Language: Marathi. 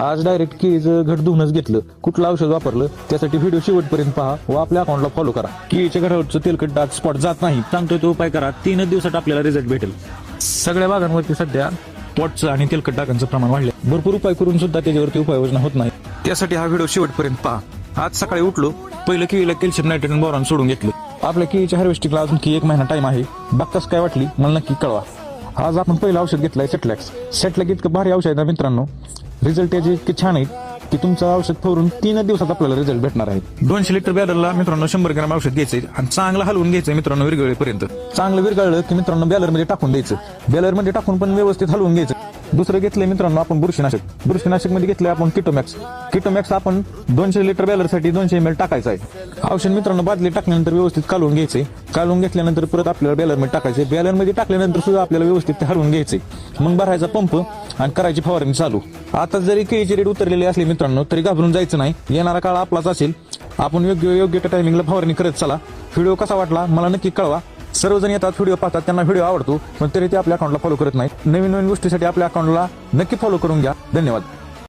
आज डायरेक्ट केज घट धुवूनच घेतलं. कुठलं औषध वापरलं त्यासाठी व्हिडिओ शेवटपर्यंत पहा व आपल्या अकाउंटला फॉलो करा. केळीच्या घरावरचं तेलकट डाग स्पॉट जात नाही. सांगतोय तो उपाय करा. तीनच दिवसात आपल्याला रिझल्ट भेटेल. सगळ्या भागांवरती सध्या पॉटचं आणि तेलकट डागांचं प्रमाण वाढले भरपूर उपाय करून सुद्धा त्याच्यावरती उपाययोजना होत नाही. त्यासाठी हा व्हिडिओ शेवटपर्यंत पहा. आज सकाळी उठलो पहिलं केळीला कॅल्शियम नायट्रोजन बोरॉन सोडून घेतलं. आपल्या केळीच्या हार्वेस्टिंगला अजून की एक महिना टाइम आहे. बघताच काय वाटली? मला नक्की कळवा. आज आपण पहिलं औषध घेतलंय सेटलॅक्स सेटलॅक इतकं भारी औषध आहे ना मित्रांनो. रिझल्ट त्याचे इतके छान आहेत की तुमचं औषध फवरून तीन दिवसात आपल्याला रिझल्ट भेटणार आहे. दोनशे लिटर बॅलरला मित्रांनो शंभर ग्रॅम औषध घ्यायचंय आणि चांगलं हलवून घ्यायचं मित्रांनो विरगळेपर्यंत चांगलं विरगळलं की मित्रांनो बॅलरमध्ये टाकून द्यायचं. बॅलरमध्ये टाकून पण व्यवस्थित हलवून घ्यायचं. दुसरं घेतलंय मित्रांनो आपण बुरशीनाशक. बुरशीनाशकमध्ये घेतलंय आपण किटोमॅक्स किटोमॅक्स आपण दोनशे लिटर बॅलरसाठी दोनशे एम एल टाकायचं आहे औषध मित्रांनो बादली टाकल्यानंतर व्यवस्थित कालवून घ्यायचे कालवून घेतल्यानंतर परत आपल्याला बॅलरमध्ये टाकायचे बॅलरमध्ये टाकल्यानंतर सुद्धा आपल्याला व्यवस्थित हरवून घ्यायचे मग भरायचा पंप आणि करायची फवारणी चालू. आता जरी केळीची रेट उतरलेली असली मित्रांनो तरी घाबरून जायचं नाही. येणारा काळ आपलाच असेल. आपण योग्य योग्य त्या टायमिंगला फवारणी करत चला. व्हिडिओ कसा वाटला मला नक्की कळवा. सर्वजण येतात व्हिडिओ पाहतात त्यांना व्हिडिओ आवडतो पण तरी ते आपल्या अकाउंटला फॉलो करत नाहीत. नवीन नवीन गोष्टीसाठी आपल्या अकाउंटला नक्की फॉलो करून घ्या. धन्यवाद.